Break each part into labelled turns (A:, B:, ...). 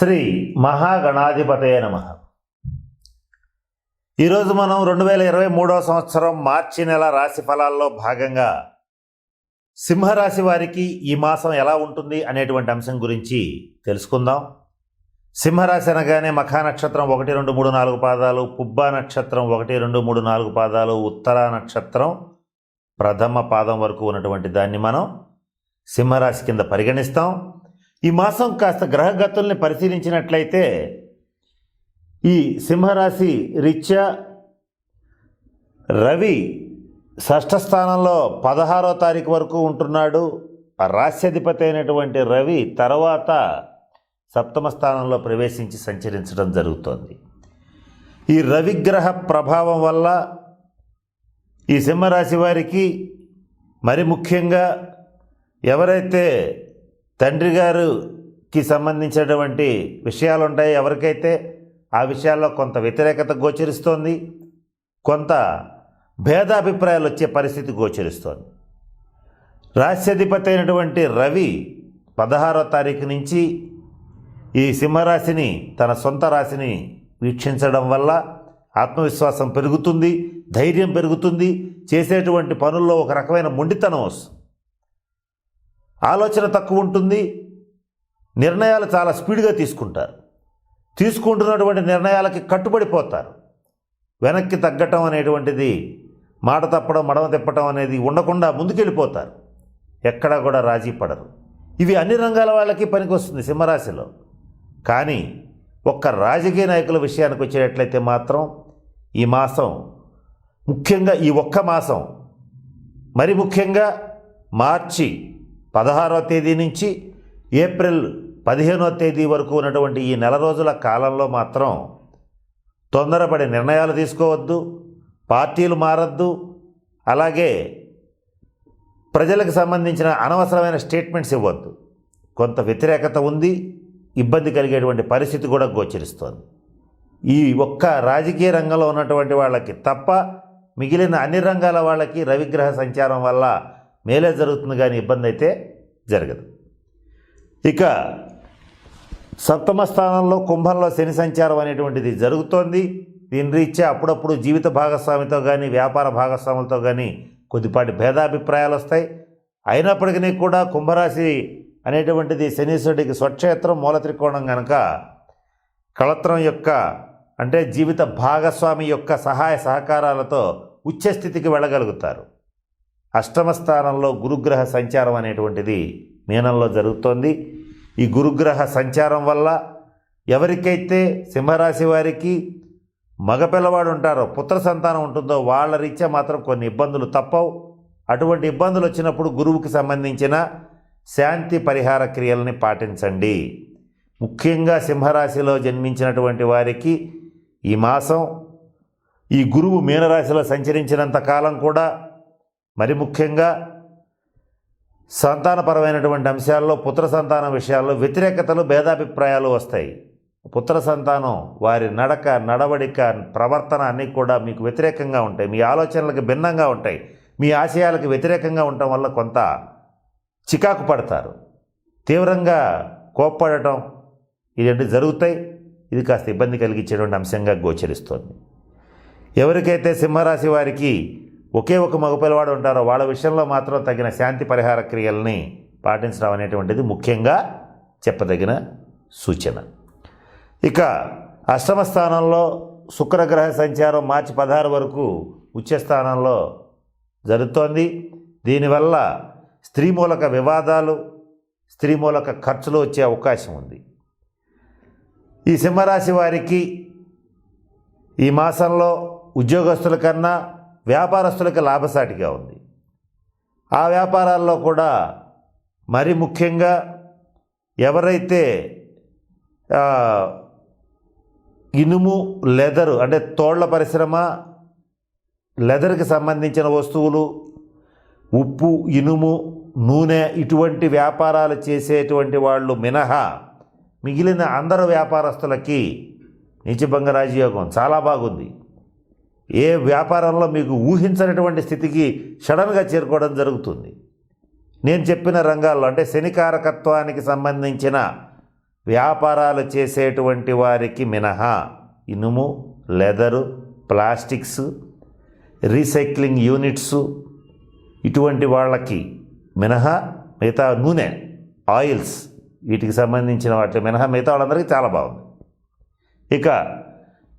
A: శ్రీ మహాగణాధిపతయ నమ. ఈరోజు మనం రెండు వేల ఇరవై మూడవ సంవత్సరం మార్చి నెల రాశి ఫలాల్లో భాగంగా సింహరాశి వారికి ఈ మాసం ఎలా ఉంటుంది అనేటువంటి అంశం గురించి తెలుసుకుందాం. సింహరాశి అనగానే మఖా నక్షత్రం ఒకటి రెండు మూడు నాలుగు పాదాలు పుబ్బా నక్షత్రం ఒకటి రెండు మూడు నాలుగు పాదాలు ఉత్తరా నక్షత్రం ప్రథమ పాదం వరకు ఉన్నటువంటి దాన్ని మనం సింహరాశి కింద పరిగణిస్తాం. ఈ మాసం కాస్త గ్రహగతుల్ని పరిశీలించినట్లయితే ఈ సింహరాశి రీత్యా రవి షష్ఠ స్థానంలో పదహారో తారీఖు వరకు ఉంటున్నాడు. రాశ్యాధిపతి అయినటువంటి రవి తర్వాత సప్తమ స్థానంలో ప్రవేశించి సంచరించడం జరుగుతోంది. ఈ రవిగ్రహ ప్రభావం వల్ల ఈ సింహరాశి వారికి మరి ముఖ్యంగా ఎవరైతే తండ్రి గారికి సంబంధించినటువంటి విషయాలు ఉంటాయి ఎవరికైతే ఆ విషయాల్లో కొంత వ్యతిరేకత గోచరిస్తోంది కొంత భేదాభిప్రాయాలు వచ్చే పరిస్థితి గోచరిస్తోంది. రాశ్యధిపతి అయినటువంటి రవి పదహారో తారీఖు నుంచి ఈ సింహరాశిని తన సొంత రాశిని వీక్షించడం వల్ల ఆత్మవిశ్వాసం పెరుగుతుంది ధైర్యం పెరుగుతుంది చేసేటువంటి పనుల్లో ఒక రకమైన మొండితనం వస్తుంది. ఆలోచన తక్కువ ఉంటుంది. నిర్ణయాలు చాలా స్పీడ్గా తీసుకుంటారు. తీసుకుంటున్నటువంటి నిర్ణయాలకి కట్టుబడిపోతారు. వెనక్కి తగ్గటం అనేటువంటిది మాట తప్పడం మడమ తిప్పటం అనేది ఉండకుండా ముందుకెళ్ళిపోతారు. ఎక్కడా కూడా రాజీ పడరు. ఇవి అన్ని రంగాల వాళ్ళకి పనికొస్తుంది సింహరాశిలో. కానీ ఒక్క రాజకీయ నాయకుల విషయానికి వచ్చేటట్లయితే మాత్రం ఈ మాసం ముఖ్యంగా ఈ ఒక్క మాసం మరి ముఖ్యంగా మార్చి పదహారవ తేదీ నుంచి ఏప్రిల్ పదిహేనవ తేదీ వరకు ఉన్నటువంటి ఈ నెల రోజుల కాలంలో మాత్రం తొందరపడి నిర్ణయాలు తీసుకోవద్దు పార్టీలు మారద్దు అలాగే ప్రజలకు సంబంధించిన అనవసరమైన స్టేట్మెంట్స్ ఇవ్వద్దు. కొంత వ్యతిరేకత ఉంది ఇబ్బంది కలిగేటువంటి పరిస్థితి కూడా గోచరిస్తోంది. ఈ ఒక్క రాజకీయ రంగంలో ఉన్నటువంటి వాళ్ళకి తప్ప మిగిలిన అన్ని రంగాల వాళ్ళకి రవిగ్రహ సంచారం వల్ల మేలే జరుగుతుంది కానీ ఇబ్బంది అయితే జరగదు. ఇక సప్తమ స్థానంలో కుంభంలో శని సంచారం అనేటువంటిది జరుగుతోంది. దీని రీత్యా అప్పుడప్పుడు జీవిత భాగస్వామితో కానీ వ్యాపార భాగస్వాములతో కానీ కొద్దిపాటి భేదాభిప్రాయాలు వస్తాయి అయినప్పటికీ కూడా కుంభరాశి అనేటువంటిది శనీశ్వరుడికి స్వక్షేత్రం మూల త్రికోణం కనుక కళత్రం యొక్క అంటే జీవిత భాగస్వామి యొక్క సహాయ సహకారాలతో ఉచ్చస్థితికి వెళ్ళగలుగుతారు. అష్టమ స్థానంలో గురుగ్రహ సంచారం అనేటువంటిది మీనంలో జరుగుతోంది. ఈ గురుగ్రహ సంచారం వల్ల ఎవరికైతే సింహరాశి వారికి మగపిల్లవాడు ఉంటారో పుత్ర సంతానం ఉంటుందో వాళ్ళ రీత్యా మాత్రం కొన్ని ఇబ్బందులు తప్పవు. అటువంటి ఇబ్బందులు వచ్చినప్పుడు గురువుకి సంబంధించిన శాంతి పరిహార క్రియల్ని పాటించండి. ముఖ్యంగా సింహరాశిలో జన్మించినటువంటి వారికి ఈ మాసం ఈ గురువు మీనరాశిలో సంచరించినంత కాలం కూడా మరి ముఖ్యంగా సంతానపరమైనటువంటి అంశాల్లో పుత్ర సంతానం విషయాల్లో వ్యతిరేకతలు భేదాభిప్రాయాలు వస్తాయి. పుత్ర సంతానం వారి నడక నడవడిక ప్రవర్తన అన్నీ కూడా మీకు వ్యతిరేకంగా ఉంటాయి. మీ ఆలోచనలకు భిన్నంగా ఉంటాయి. మీ ఆశయాలకు వ్యతిరేకంగా ఉండటం వల్ల కొంత చికాకు పడతారు. తీవ్రంగా కోప్పడటం ఇలాంటి జరుగుతాయి. ఇది కాస్త ఇబ్బంది కలిగించేటువంటి అంశంగా గోచరిస్తోంది. ఎవరికైతే సింహరాశి వారికి ఒకే ఒక మగపిల్లవాడు ఉంటారో వాళ్ళ విషయంలో మాత్రం తగిన శాంతి పరిహార క్రియల్ని పాటించడం అనేటువంటిది ముఖ్యంగా చెప్పదగిన సూచన. ఇక అష్టమ స్థానంలో శుక్రగ్రహ సంచారం మార్చి పదహారు వరకు ఉచ్చస్థానంలో జరుగుతోంది. దీనివల్ల స్త్రీ మూలక వివాదాలు స్త్రీ మూలక ఖర్చులు వచ్చే అవకాశం ఉంది. ఈ సింహరాశి వారికి ఈ మాసంలో ఉద్యోగస్తుల కన్నా వ్యాపారస్తులకు లాభసాటిగా ఉంది. ఆ వ్యాపారాల్లో కూడా మరి ముఖ్యంగా ఎవరైతే ఇనుము లెదరు అంటే తోళ్ళ పరిశ్రమ లెదర్కి సంబంధించిన వస్తువులు ఉప్పు ఇనుము నూనె ఇటువంటి వ్యాపారాలు చేసేటువంటి వాళ్ళు మినహా మిగిలిన అందరు వ్యాపారస్తులకి నిజభంగ రాజయోగం చాలా బాగుంది. ఏ వ్యాపారంలో మీకు ఊహించనటువంటి స్థితికి సడన్గా చేరుకోవడం జరుగుతుంది. నేను చెప్పిన రంగాల్లో అంటే శనికారకత్వానికి సంబంధించిన వ్యాపారాలు చేసేటువంటి వారికి మినహా ఇనుము లెదరు ప్లాస్టిక్స్ రీసైక్లింగ్ యూనిట్స్ ఇటువంటి వాళ్ళకి మినహా మిగతా నూనె ఆయిల్స్ వీటికి సంబంధించిన వాటి మినహా మిగతా వాళ్ళందరికీ చాలా బాగుంది. ఇక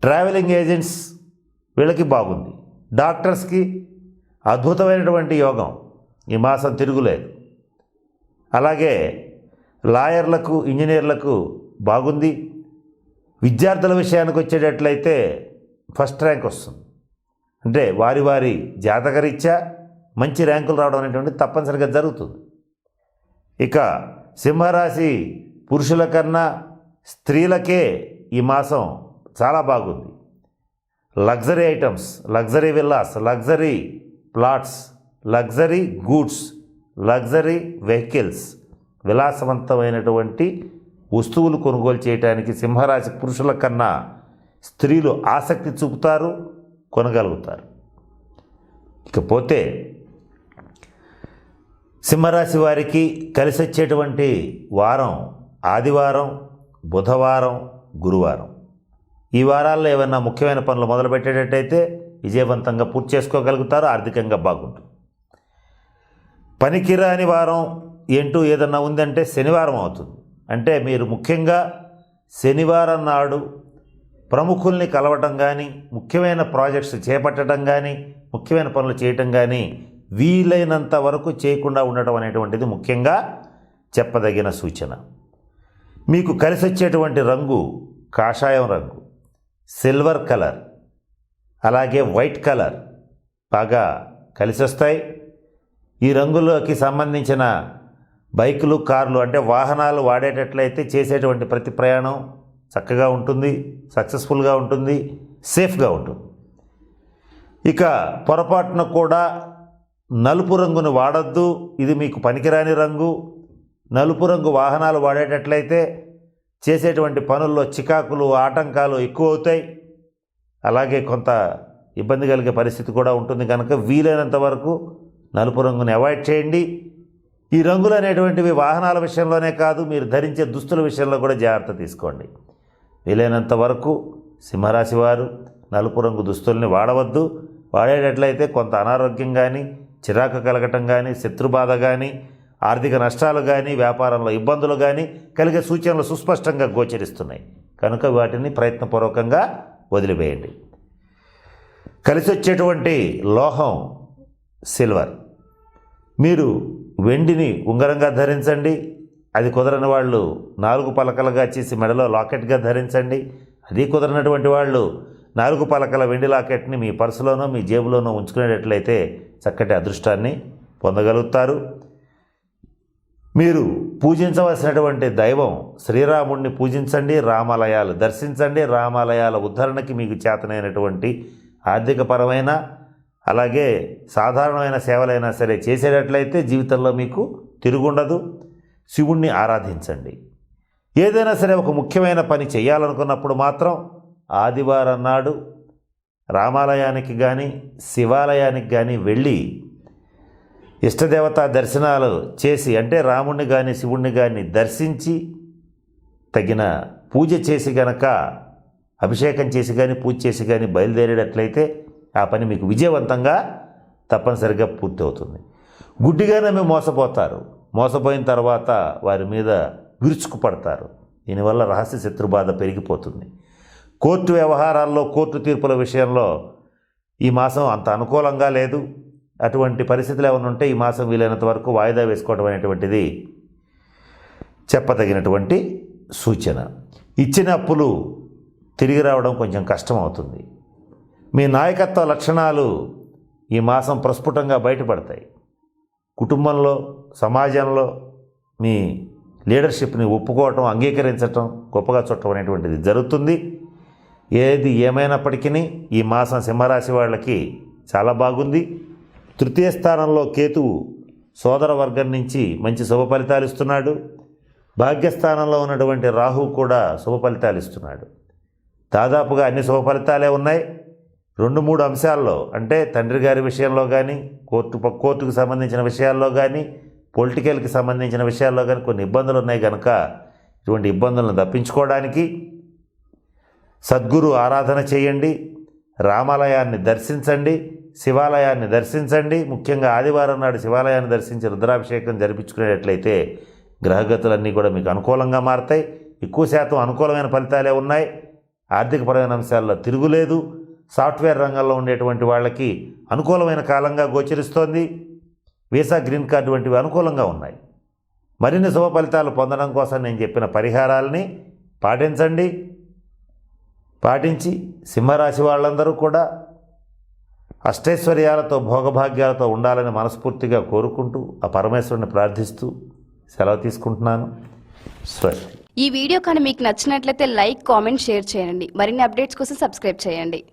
A: ట్రావెలింగ్ ఏజెంట్స్ వీళ్ళకి బాగుంది. డాక్టర్స్కి అద్భుతమైనటువంటి యోగం. ఈ మాసం తిరుగులేదు. అలాగే లాయర్లకు ఇంజనీర్లకు బాగుంది. విద్యార్థుల విషయానికి వచ్చేటట్లయితే ఫస్ట్ ర్యాంక్ వస్తుంది. అంటే వారి వారి జాతకరీత్యా మంచి ర్యాంకులు రావడం అనేటువంటి తప్పనిసరిగా జరుగుతుంది. ఇక సింహరాశి పురుషుల కన్నా స్త్రీలకే ఈ మాసం చాలా బాగుంది. Luxury items luxury villas luxury plots luxury goods luxury vehicles. విలాసవంతమైనటువంటి వస్తువులు కొనుగోలు చేయడానికి సింహరాశి పురుషుల కన్నా స్త్రీలు ఆసక్తి చూపుతారు కొనగలుగుతారు. ఇకపోతే సింహరాశి వారికి కలిసి వచ్చేటువంటి వారం ఆదివారం బుధవారం గురువారం. ఈ వారాల్లో ఏమైనా ముఖ్యమైన పనులు మొదలుపెట్టేటట్టయితే విజయవంతంగా పూర్తి చేసుకోగలుగుతారు ఆర్థికంగా బాగుంటుంది. పనికిరాని వారం ఏంటూ ఏదన్నా ఉందంటే శనివారం అవుతుంది. అంటే మీరు ముఖ్యంగా శనివారం నాడు ప్రముఖుల్ని కలవటం కానీ ముఖ్యమైన ప్రాజెక్ట్స్ చేపట్టడం కానీ ముఖ్యమైన పనులు చేయటం కానీ వీలైనంత వరకు చేయకుండా ఉండటం అనేటువంటిది ముఖ్యంగా చెప్పదగిన సూచన. మీకు కలిసి వచ్చేటువంటి రంగు కాషాయం రంగు. సిల్వర్ కలర్ అలాగే వైట్ కలర్ బాగా కలిసి వస్తాయి ఈ రంగులకి సంబంధించిన బైకులు కార్లు అంటే వాహనాలు వాడేటట్లయితే చేసేటువంటి ప్రతి ప్రయాణం చక్కగా ఉంటుంది సక్సెస్ఫుల్గా ఉంటుంది సేఫ్గా ఉంటుంది. ఇక పొరపాటున కూడా నలుపు రంగును వాడద్దు ఇది మీకు పనికిరాని రంగు. నలుపు రంగు వాహనాలు వాడేటట్లయితే చేసేటువంటి పనుల్లో చికాకులు ఆటంకాలు ఎక్కువ అవుతాయి అలాగే కొంత ఇబ్బంది కలిగే పరిస్థితి కూడా ఉంటుంది. కనుక వీలైనంత వరకు నలుపు రంగుని అవాయిడ్ చేయండి. ఈ రంగులు అనేటువంటివి వాహనాల విషయంలోనే కాదు మీరు ధరించే దుస్తుల విషయంలో కూడా జాగ్రత్త తీసుకోండి. వీలైనంత వరకు సింహరాశి వారు నలుపు రంగు దుస్తుల్ని వాడవద్దు. వాడేటట్లయితే కొంత అనారోగ్యం కానీ చిరాకు కలగటం కానీ శత్రుబాధ కానీ ఆర్థిక నష్టాలు కానీ వ్యాపారంలో ఇబ్బందులు కానీ కలిగే సూచనలు సుస్పష్టంగా గోచరిస్తున్నాయి. కనుక వాటిని ప్రయత్నపూర్వకంగా వదిలివేయండి. కలిసి వచ్చేటువంటి లోహం సిల్వర్. మీరు వెండిని ఉంగరంగా ధరించండి. అది కుదరని వాళ్ళు నాలుగు పలకలుగా చేసి మెడలో లాకెట్గా ధరించండి. అది కుదరనటువంటి వాళ్ళు నాలుగు పలకల వెండి లాకెట్ని మీ పర్సులోనో మీ జేబులోనో ఉంచుకునేటట్లయితే చక్కటి అదృష్టాన్ని పొందగలుగుతారు. మీరు పూజించవలసినటువంటి దైవం శ్రీరాముడిని పూజించండి రామాలయాలు దర్శించండి రామాలయాల ఉద్ధరణకి మీకు చేతనైనటువంటి ఆర్థికపరమైన అలాగే సాధారణమైన సేవలైనా సరే చేసేటట్లయితే జీవితంలో మీకు తిరుగుండదు. శివుణ్ణి ఆరాధించండి. ఏదైనా సరే ఒక ముఖ్యమైన పని చేయాలనుకున్నప్పుడు మాత్రం ఆదివారం నాడు రామాలయానికి కానీ శివాలయానికి కానీ వెళ్ళి ఇష్టదేవతా దర్శనాలు చేసి అంటే రాముణ్ణి కానీ శివుణ్ణి కానీ దర్శించి తగిన పూజ చేసి గనక అభిషేకం చేసి కానీ పూజ చేసి కానీ బయలుదేరేటట్లయితే ఆ పని మీకు విజయవంతంగా తప్పనిసరిగా పూర్తి అవుతుంది గుడ్డిగానే మేము మోసపోతారు. మోసపోయిన తర్వాత వారి మీద విరుచుకుపడతారు. దీనివల్ల రహస్య శత్రు బాధ పెరిగిపోతుంది. కోర్టు వ్యవహారాల్లో కోర్టు తీర్పుల విషయంలో ఈ మాసం అంత అనుకూలంగా లేదు. అటువంటి పరిస్థితులు ఏమైనా ఉంటే ఈ మాసం వీలైనంత వరకు వాయిదా వేసుకోవడం అనేటువంటిది చెప్పదగినటువంటి సూచన. ఇచ్చిన అప్పులు తిరిగి రావడం కొంచెం కష్టం అవుతుంది మీ నాయకత్వ లక్షణాలు ఈ మాసం ప్రస్ఫుటంగా బయటపడతాయి. కుటుంబంలో సమాజంలో మీ లీడర్షిప్ని ఒప్పుకోవటం అంగీకరించటం గొప్పగా చుట్టం అనేటువంటిది జరుగుతుంది. ఏది ఏమైనప్పటికీ ఈ మాసం సింహరాశి వాళ్ళకి చాలా బాగుంది. తృతీయ స్థానంలో కేతువు సోదర వర్గం నుంచి మంచి శుభ ఫలితాలు ఇస్తున్నాడు. భాగ్యస్థానంలో ఉన్నటువంటి రాహు కూడా శుభ ఫలితాలు ఇస్తున్నాడు. దాదాపుగా అన్ని శుభ ఫలితాలే ఉన్నాయి. రెండు మూడు అంశాల్లో అంటే తండ్రి గారి విషయంలో కానీ కోర్టు కోర్టుకు సంబంధించిన విషయాల్లో కానీ పొలిటికల్కి సంబంధించిన విషయాల్లో కానీ కొన్ని ఇబ్బందులు ఉన్నాయి కనుక ఇటువంటి ఇబ్బందులను తప్పించుకోవడానికి సద్గురు ఆరాధన చేయండి. రామాలయాన్ని దర్శించండి. శివాలయాన్ని దర్శించండి. ముఖ్యంగా ఆదివారం నాడు శివాలయాన్ని దర్శించి రుద్రాభిషేకం జరిపించుకునేటట్లయితే గ్రహగతులన్నీ కూడా మీకు అనుకూలంగా మారతాయి. ఎక్కువ శాతం అనుకూలమైన ఫలితాలే ఉన్నాయి. ఆర్థికపరమైన అంశాల్లో తిరుగులేదు సాఫ్ట్వేర్ రంగంలో ఉండేటువంటి వాళ్ళకి అనుకూలమైన కాలంగా గోచరిస్తోంది. వీసా గ్రీన్ కార్డు వంటివి అనుకూలంగా ఉన్నాయి. మరిన్ని శుభ ఫలితాలు పొందడం కోసం నేను చెప్పిన పరిహారాలని పాటించండి. పాటించి సింహరాశి వాళ్ళందరూ కూడా అష్టైశ్వర్యాలతో భోగభాగ్యాలతో ఉండాలని మనస్ఫూర్తిగా కోరుకుంటూ ఆ పరమేశ్వరుని ప్రార్థిస్తూ సెలవు తీసుకుంటున్నాను. స్వస్తి.
B: ఈ వీడియో కానీ మీకు నచ్చినట్లయితే లైక్ కామెంట్ షేర్ చేయండి. మరిన్ని అప్డేట్స్ కోసం సబ్స్క్రైబ్ చేయండి.